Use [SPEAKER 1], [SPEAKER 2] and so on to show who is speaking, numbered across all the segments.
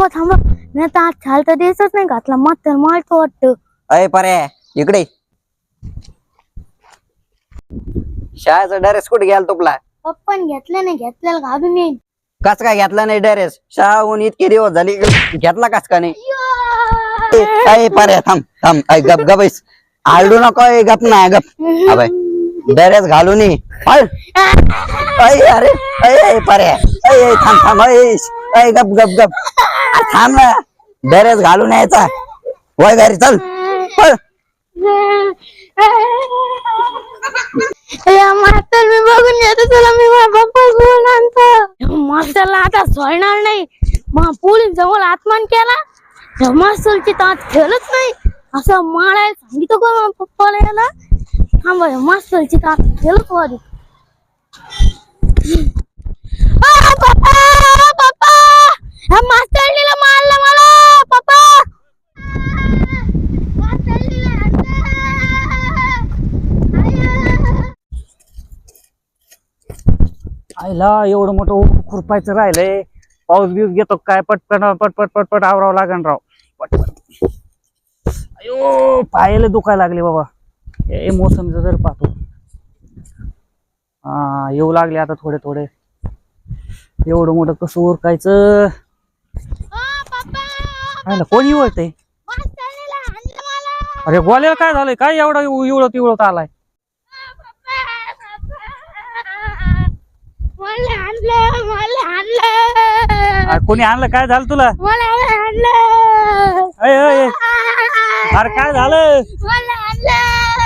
[SPEAKER 1] थांबा थांबा. मी आता आज छाल तर द्यायचंच नाही घातला. मग तर मारतो वाटतं.
[SPEAKER 2] अय परे. इकडे. शाळेचा ड्रेस कुठे गेला तुपला?
[SPEAKER 1] पप्पान घेतलं नाही घेतलेलं घालून येईन
[SPEAKER 2] कस काय घेतला नाही ड्रेस शाळाहून इतके दिवस झाली घेतला कस का नाही? ए, अय थांब थांब. अय गप गप आलडू नको अय, गप ना गप. अबे ड्रेस घालून ये. अय. अरे. अय अय परे. अय अय, थांब थांब अय अय गप गप गप. थांब ना. ड्रेस घालून यायचा. वय घरी चल. पळ.
[SPEAKER 1] या मास्तर मी बघून येतो तुला. मी माझ्या पप्पा सोडून आणतो. मास्टरला आता सोडणार नाही. मग पोलीस जवळ आत्मान केला. या मास्तरची तात खेळच नाही. असं मारायला सांगितलं का माझ्या पप्पाला याला? थांबा या मास्तरची तात खेळच वादी पप्पा! मास्तरनीला मारलं मला. पप्पा.
[SPEAKER 3] आईला एवढं मोठं ऊन खुरपायचं राहिलंय. पाऊस बिऊस घेतो काय? पटपट पटपट पटपट आवरावं लागण राव. पटपट. अयो पायाला दुखायला लागले बाबा. हे मोसमीचं जर पाहतो. हा येऊ लागले आता थोडे थोडे. एवढं मोठं कसं उरकायचं? कोणी
[SPEAKER 1] मास्तरनीला आणलं मला.
[SPEAKER 3] अरे गोल्याला काय झालंय? काय एवढं इवळत इवळत आलाय? अरे कोणी आणलं? काय झालं तुला? अय अय, अय. अरे काय झालं?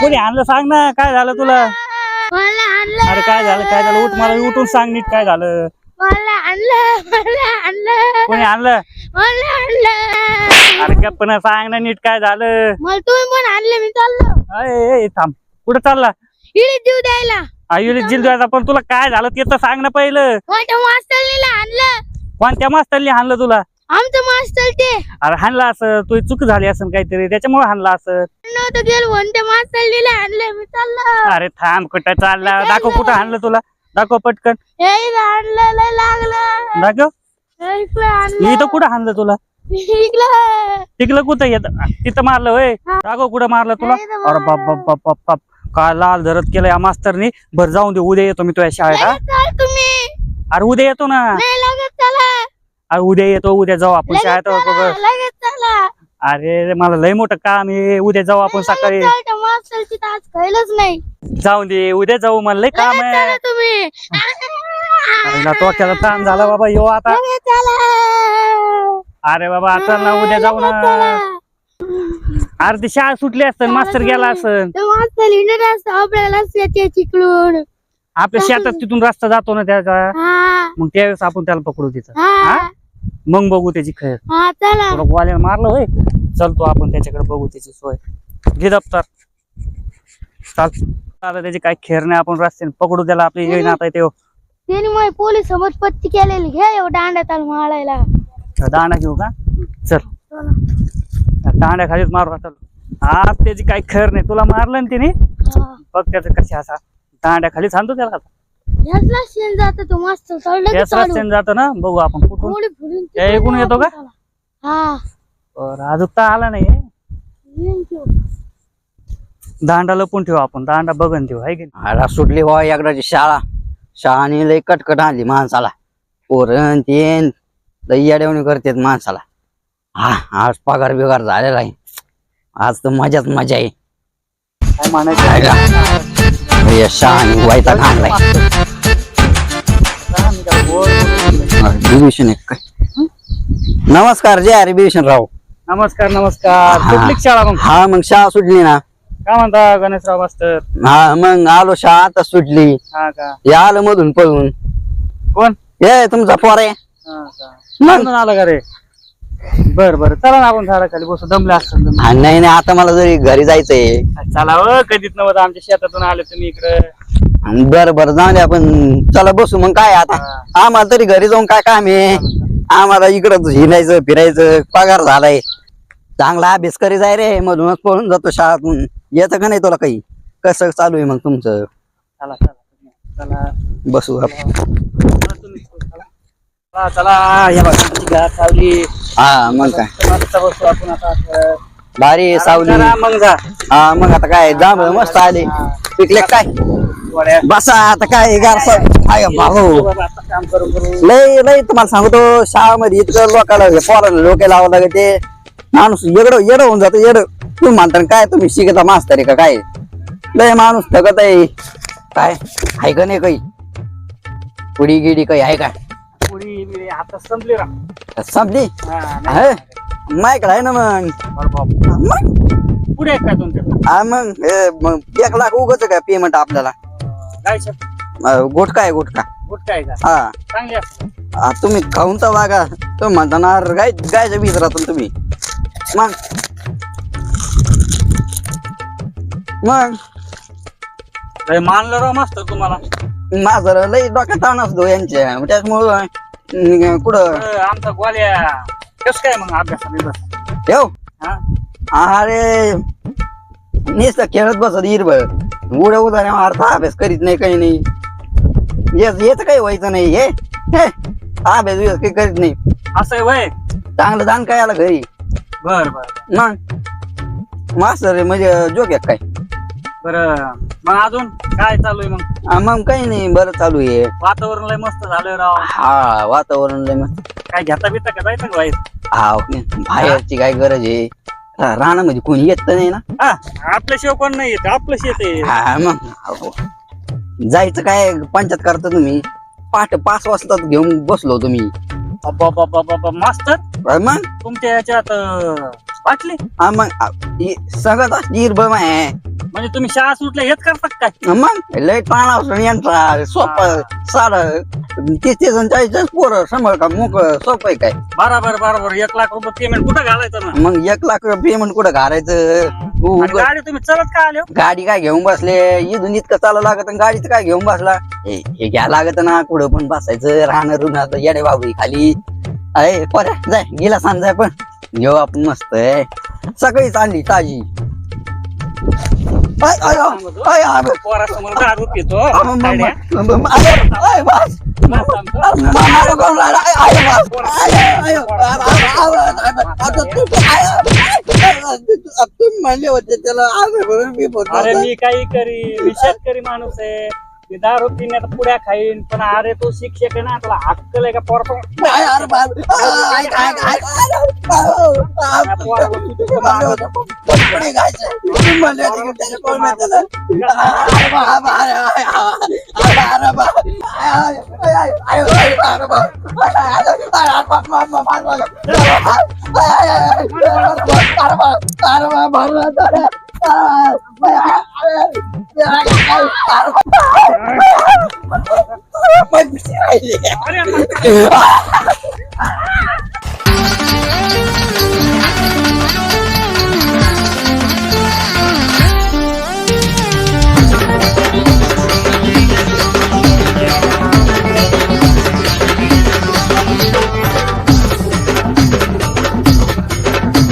[SPEAKER 3] कोणी आणलं सांग ना काय झालं तुला? अरे काय झालं काय झालं? उठ मला उठून सांग नीट काय झालं?
[SPEAKER 1] मला आणलं मला आणलं.
[SPEAKER 3] कोणी आणलं?
[SPEAKER 1] मला आणलं?
[SPEAKER 3] अरे गप्पन सांग ना नीट काय झालं.
[SPEAKER 1] मला तुम्ही पण आणलं मी चाललो.
[SPEAKER 3] अय, थांब. कुठं चालला?
[SPEAKER 1] इडे जीव द्यायला.
[SPEAKER 3] आयुर्वेद जिल द्यायचा पण तुला काय झालं ते तर सांग ना पहिलं.
[SPEAKER 1] माझ्या मास्तरनीला आणलं?
[SPEAKER 3] कोणत्या मास्तरनी हाणलं तुला?
[SPEAKER 1] आमचं मास्तर ते.
[SPEAKER 3] अरे हाणलं असं तुझी चूक झाली असं काहीतरी त्याच्यामुळे हाणलं असं.
[SPEAKER 1] नव्हतं गेलं म्हणून त्या मास्तरनीला आणलं मी चाललो.
[SPEAKER 3] अरे थांब कुठं चालला? दाखव कुठं हाणलं तुला. दाखव पटकन.
[SPEAKER 1] हे इथं आणलं लय लागलं.
[SPEAKER 3] दाखव.
[SPEAKER 1] आणलं
[SPEAKER 3] इथं कुठं हाणलं तुला? तिकलं कुठं येत? तिथं मारलं होय? दाखव कुठं मारलं तुला? अरे बाप बाप बाप बाप बाप. काय लाल धरत केलं या मास्तरनी? भर जाऊन दे उद्या येतो मी तुझ्या
[SPEAKER 1] तुम्ही.
[SPEAKER 3] अरे उद्या येतो ना. अरे उद्या येतो उद्या जाऊ आपण शाळेत. अरे मला लय मोठं काम आहे. उद्या जाऊ आपण सकाळी. जाऊन दे उद्या जाऊ मला लय काम आहे. अरे ना ताण झाला बाबा येऊ आता. अरे बाबा आता ना उद्या जाऊ ना. अरे ती शाळा सुटली असतं मास्तर गेला असं
[SPEAKER 1] त्या मास्तर लिहिलं असतं आपल्याला येते तिकडून
[SPEAKER 3] आपल्या शेतात तिथून रस्ता जातो ना त्याचा. मग त्यावेळेस आपण त्याला पकडू तिथं? मग बघू त्याची खैर. ग्वाल्याला मारलं होय. चलतो आपण त्याच्याकडे बघू त्याची सोय. घे दप्तर. चाल. आता त्याची काय खेर नाही आपण रस्त्याने पकडू त्याला आपली येईन आता ते.
[SPEAKER 1] त्यांनी मग पोलीस समोर पत्ती केलेली. घे एवढं दांड्यात आलं मारायला.
[SPEAKER 3] दांडा घेऊ का? चल. दांड्या खालीच मारू आता. आज त्याची काही खैर नाही. तुला मारलं ना तिने?
[SPEAKER 1] हा.
[SPEAKER 3] बघ त्याचं कशी असा दांड्या खाली सांगतो त्याला आता.
[SPEAKER 1] यातला शेण जात तो मस्त चढलं की
[SPEAKER 3] त्याच
[SPEAKER 1] चालू.
[SPEAKER 3] रस्त्याने जातो ना? बघू आपण कुठून. त्या इकडून येतो का?
[SPEAKER 1] हा.
[SPEAKER 3] बरं, अजून तर आला नाही. दांडा लपून ठेवू आपण. दांडा बघन ठेवू आहे की नाही?
[SPEAKER 2] आता सुटली बा एकदाची शाळा. शाळाने लय कटकट आणली माणसाला. पोरण तेन लई अडवणी करतात माणसाला. हा आज पगार बिगार झालेला आहे. आज तर मजाच मजा आहे.
[SPEAKER 3] काय म्हणायचं?
[SPEAKER 2] शहाणी वायता आणलाय. काय? नमस्कार जय हरी बिभीषण राव
[SPEAKER 3] नमस्कार. नमस्कार शाळा मग?
[SPEAKER 2] हा मग शाळा सुटली ना.
[SPEAKER 3] काय म्हणता गणेशराव मास्तर?
[SPEAKER 2] हा मग आलो शाळा आता सुटली.
[SPEAKER 3] हा का?
[SPEAKER 2] हे आलं मधून पळून.
[SPEAKER 3] कोण?
[SPEAKER 2] हे तुमचा पोर आहे.
[SPEAKER 3] हा का? म्हणून आलं का रे? बर बर. चला ना आपण झाडाखाली बसू. दमले असतात
[SPEAKER 2] हा, नाही नाही आता मला जरी घरी जायचंय.
[SPEAKER 3] चला हो कधीच नव्हतं. आमच्या शेतातून आले तुम्ही इकडे.
[SPEAKER 2] बर बर जाऊ दे आपण. चला बसू. मग काय आता? आम्हाला तरी घरी जाऊन काय काम आहे? आम्हाला इकडं हिंडायचं फिरायचं. पगार झालाय. चांगला अभ्यास करी जाय रे. मधूनच पळून जातो शाळातून. येतं का नाही तुला काही? कसं चालू आहे मग तुमचं?
[SPEAKER 3] चला
[SPEAKER 2] बसू.
[SPEAKER 3] चला या बघा सावली.
[SPEAKER 2] हा मग काय?
[SPEAKER 3] मस्त बसू आपण आता असं.
[SPEAKER 2] भारी सावली.
[SPEAKER 3] मग जा.
[SPEAKER 2] हा मग आता काय? जांभळ मस्त आले. पिकले काय. बसा आता काय आय भाऊ. लय लय तुम्हाला सांगतो शाळामध्ये इतकं लोकांना हे पोराला लोके लावावं लागत. माणूस येडं येडं होऊन जातं येडं. तुम्ही म्हणता काय तुम्ही शिकता मास्तर आहे का काय? लय माणूस थकत आहे. काय? आहे का नाही काही? पुडी गिडी काही आहे का?
[SPEAKER 3] आता संपली राव.
[SPEAKER 2] संपली?
[SPEAKER 3] हा, नाही.
[SPEAKER 2] आहे? ना मग.
[SPEAKER 3] अरे बाप.
[SPEAKER 2] मग?
[SPEAKER 3] पुढे आहे काय
[SPEAKER 2] हा मग हे, मग एक लाख उगच काय पेमेंट आपल्याला?
[SPEAKER 3] गायचं
[SPEAKER 2] अं, गोटका आहे
[SPEAKER 3] गुट काय का?
[SPEAKER 2] हा.
[SPEAKER 3] चांगली असते.
[SPEAKER 2] आ, तुम्ही खाऊन तर वागा. तुम्ही म्हणता ना गाय गायच्या बीज राहतो तुम्ही. मग? मग?
[SPEAKER 3] लय मानलं राव मस्त तुम्हाला.
[SPEAKER 2] माझं लई डोक्यात ताण असतो यांच्या. त्याच्यामुळं अं, कुठं?
[SPEAKER 3] अं, आमचा गोल्या कस काय मग अभ्यासाला बस
[SPEAKER 2] ठेव
[SPEAKER 3] हा?
[SPEAKER 2] अरे नुसतं खेळत बसत हिरबळ उड्या उदाने मारता अभ्यास करीत नाही काही नाही. येच येच काही व्हायचं नाही हे? हे, अभ्यास बिभ्यास काही करीत नाही.
[SPEAKER 3] असं आहे वय?
[SPEAKER 2] चांगलं दान काय आला घरी?
[SPEAKER 3] बर बर.
[SPEAKER 2] मग? मास्तर म्हणजे जोक आहे काय?
[SPEAKER 3] बर. मग अजून काय चालू आहे मग?
[SPEAKER 2] हा, मग काही नाही बरं चालू आहे.
[SPEAKER 3] वातावरण लय मस्त झालंय राव.
[SPEAKER 2] हा वातावरण लय मस्त.
[SPEAKER 3] काय घेता बिता का जायचं का बाहेर?
[SPEAKER 2] हा बाहेरची काय गरज आहे? रा- रानामध्ये कोणी येत तर नाही ना?
[SPEAKER 3] हा आपल्याशिवाय कोण नाही येत आपलं शेत आहे.
[SPEAKER 2] हा मग. जायचं काय पंचायत करता तुम्ही? पाठ पाच वाजता घेऊन बसलो तुम्ही.
[SPEAKER 3] अब्बा, अब्बा, अब्बा, अब्बा, मास्तर
[SPEAKER 2] मग?
[SPEAKER 3] तुमच्या याच्यात अं, बाटली
[SPEAKER 2] हा मग आ, सगळं निर्भम आहे.
[SPEAKER 3] म्हणजे तुम्ही शाळा सुटल्या हेच करतात काय?
[SPEAKER 2] मग लय ताण असतो यांचा सोपं सारं तीस तीस आणि चाळीस पोरं समोर का मोक सोपं आहे काय?
[SPEAKER 3] बरोबर बरोबर एक लाख रुपये पेमेंट कुठं घालायचं ना
[SPEAKER 2] मग एक लाख पेमेंट कुठं घालायचं? उ-
[SPEAKER 3] आणि गाडी तुम्ही चलत का आले हो?
[SPEAKER 2] गाडी काय घेऊन बसले? इथून इतकं चालू लागत आणि गाडीत काय घेऊन बसला? हे हे घ्या लागत ना कुठं पण बसायचं राहणं रुणार येडे बाबू खाली. अय पर्या जाय गेला सांग जाय पण. घेऊ आपण मस्त आहे सगळी चालली ताजी
[SPEAKER 3] पोरासमोर दारू पितो साड्या.
[SPEAKER 2] तुम्ही म्हणले होते त्याला बरोबर मी बोलतो.
[SPEAKER 3] अरे मी काही करी मी शेतकरी माणूस आहे मी दारू पिण्यात पुड्या खाईन पण अरे तो शिक्षक आहे ना तुला अक्कल आहे का पोर
[SPEAKER 2] अरे बाप.